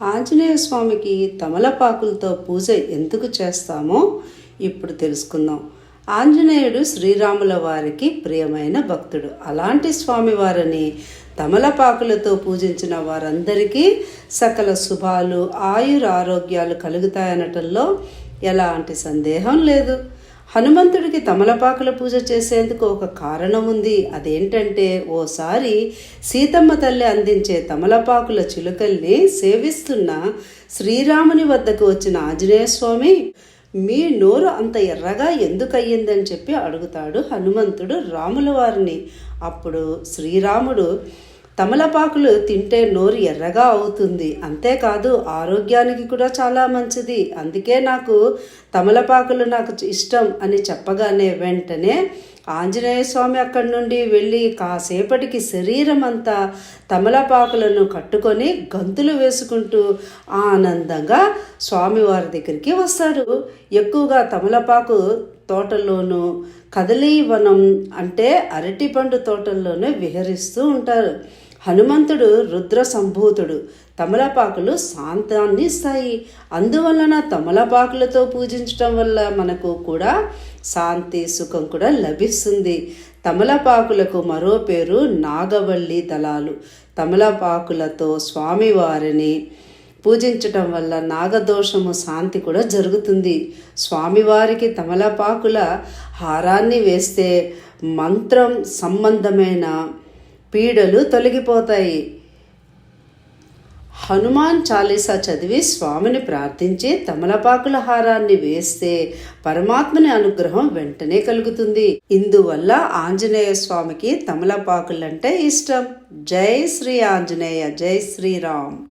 ఆంజనేయ స్వామికి తమలపాకులతో పూజ ఎందుకు చేస్తామో ఇప్పుడు తెలుసుకుందాం. ఆంజనేయుడు శ్రీరాముల వారికి ప్రియమైన భక్తుడు. అలాంటి స్వామివారిని తమలపాకులతో పూజించిన వారందరికీ సకల శుభాలు ఆయుర ఆరోగ్యాలు కలుగుతాయనటంలో ఎలాంటి సందేహం లేదు. హనుమంతుడికి తమలపాకుల పూజ చేసేందుకు ఒక కారణం ఉంది. అదేంటంటే ఓసారి సీతమ్మ తల్లి అందించే తమలపాకుల చిలుకల్ని సేవిస్తున్న శ్రీరాముని వద్దకు వచ్చిన ఆంజనేయ స్వామి మీ నోరు అంత ఎర్రగా ఎందుకయ్యిందని చెప్పి అడుగుతాడు హనుమంతుడు రాముల వారిని అప్పుడు శ్రీరాముడు తమలపాకులు తింటే నోరు ఎర్రగా అవుతుంది. అంతేకాదు ఆరోగ్యానికి కూడా చాలా మంచిది. అందుకే నాకు తమలపాకులు నాకు ఇష్టం అని చెప్పగానే వెంటనే ఆంజనేయ స్వామి అక్కడి నుండి వెళ్ళి కాసేపటికి శరీరం అంతా తమలపాకులను కట్టుకొని గంతులు వేసుకుంటూ ఆనందంగా స్వామివారి దగ్గరికి వస్తాడు. ఎక్కువగా తమలపాకు తోటల్లోనూ కదలీవనం అంటే అరటిపండు తోటల్లోనే విహరిస్తూ ఉంటారు. హనుమంతుడు రుద్ర సంభూతుడు తమలపాకులు శాంతాన్ని ఇస్తాయి. అందువలన తమలపాకులతో పూజించటం వల్ల మనకు కూడా శాంతి సుఖం కూడా లభిస్తుంది. తమలపాకులకు మరో పేరు నాగవల్లి దళాలు. తమలపాకులతో స్వామివారిని పూజించటం వల్ల నాగదోషము శాంతి కూడా జరుగుతుంది. స్వామివారికి తమలపాకుల హారాన్ని వేస్తే మంత్రం సంబంధమైన పీడలు తొలగిపోతాయి. హనుమాన్ చాలీసా చదివి స్వామిని ప్రార్థించి తమలపాకుల హారాన్ని వేస్తే పరమాత్మని అనుగ్రహం వెంటనే కలుగుతుంది. ఇందువల్ల ఆంజనేయ స్వామికి తమలపాకులంటే ఇష్టం. జై శ్రీ ఆంజనేయ జై శ్రీరామ్.